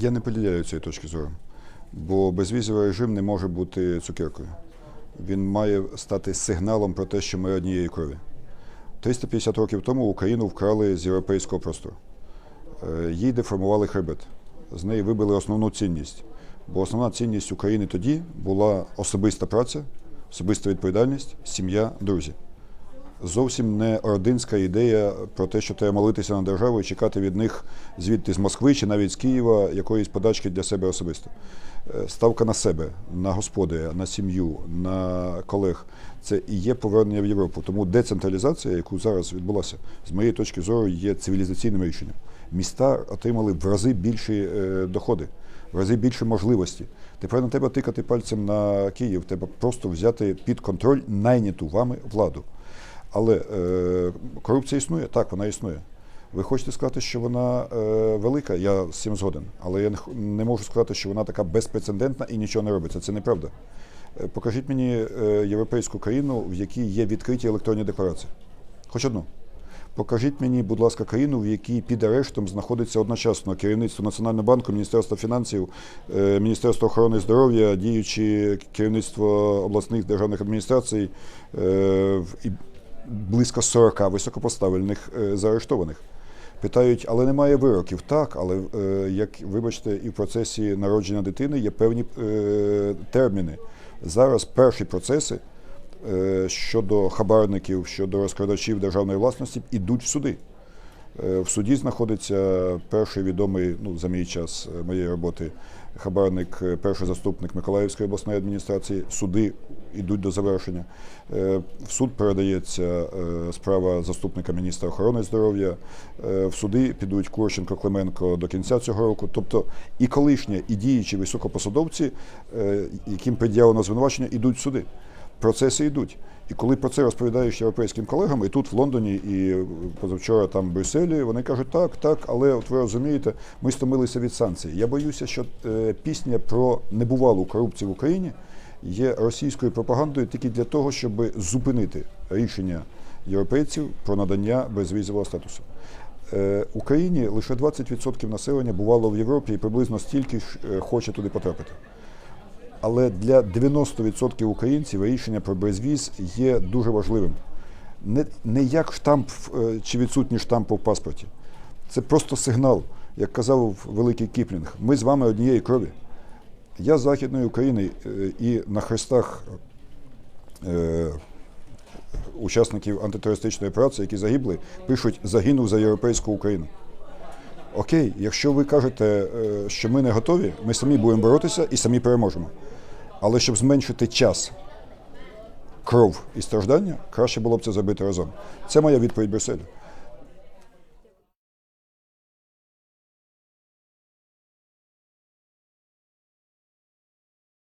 Я не поділяю цієї точки зору, бо безвізовий режим не може бути цукеркою. Він має стати сигналом про те, що ми однієї крові. 350 років тому Україну вкрали з європейського простору. Е, Їй деформували хребет. З неї вибили основну цінність. Бо основна цінність України тоді була особиста праця, особиста відповідальність, сім'я, друзі. Зовсім не ординська ідея про те, що треба молитися на державу і чекати від них звідти з Москви чи навіть з Києва якоїсь подачки для себе особисто. Е, Ставка на себе, на господаря, на сім'ю, на колег це і є повернення в Європу. Тому децентралізація, яку зараз відбулася, з моєї точки зору, є цивілізаційним рішенням. Міста отримали в рази більші е, доходи, в рази більше можливості. Тепер не треба тикати пальцем на Київ, треба просто взяти під контроль найняту вами владу. Але е, корупція існує? Так, вона існує. Ви хочете сказати, що вона е, велика? Я з цим згоден. Але я не, не можу сказати, що вона така безпрецедентна і нічого не робиться. Це неправда. Е, покажіть мені е, європейську країну, в якій є відкриті електронні декларації. Хоч одну. Покажіть мені, будь ласка, країну, в якій під арештом знаходиться одночасно керівництво Національного банку, Міністерство фінансів, е, Міністерство охорони здоров'я, діючі керівництво обласних державних адміністрацій е, і близько 40 високопоставлених е, заарештованих. Питають, але немає вироків. Так, але е, як вибачте, і в процесі народження дитини є певні е, терміни. Зараз перші процеси щодо хабарників, щодо розкрадачів державної власності ідуть в суди. Е, В суді знаходиться перший відомий, ну за мій час е, моєї роботи, хабарник, е, перший заступник Миколаївської обласної адміністрації. Суди йдуть до завершення. В суд передається справа заступника міністра охорони здоров'я. В суди підуть Курченко, Клименко до кінця цього року. Тобто і колишні, і діючі високопосадовці, яким пред'явлено звинувачення, йдуть в суди процеси йдуть. І коли про це розповідаєш європейським колегам, і тут в Лондоні, і позавчора там в Брюсселі, вони кажуть, так, так, але от ви розумієте, ми стомилися від санкцій. Я боюся, що е, пісня про небувалу корупцію в Україні є російською пропагандою тільки для того, щоб зупинити рішення європейців про надання безвізового статусу. Е, Україні лише 20% населення бувало в Європі і приблизно стільки ж е, хоче туди потрапити. Але для 90% українців рішення про безвіз є дуже важливим. Не, не як штамп е, чи відсутність штампу в паспорті. Це просто сигнал, як казав великий Кіплінг. Ми з вами однієї крові. Я з Західної України е, і на хрестах е, учасників антитерористичної операції, які загибли, пишуть загинув за європейську Україну. Окей, якщо ви кажете, е, що ми не готові, ми самі будемо боротися і самі переможемо. Але щоб зменшити час, кров і страждання, краще було б це зробити разом. Це моя відповідь Брюсселю.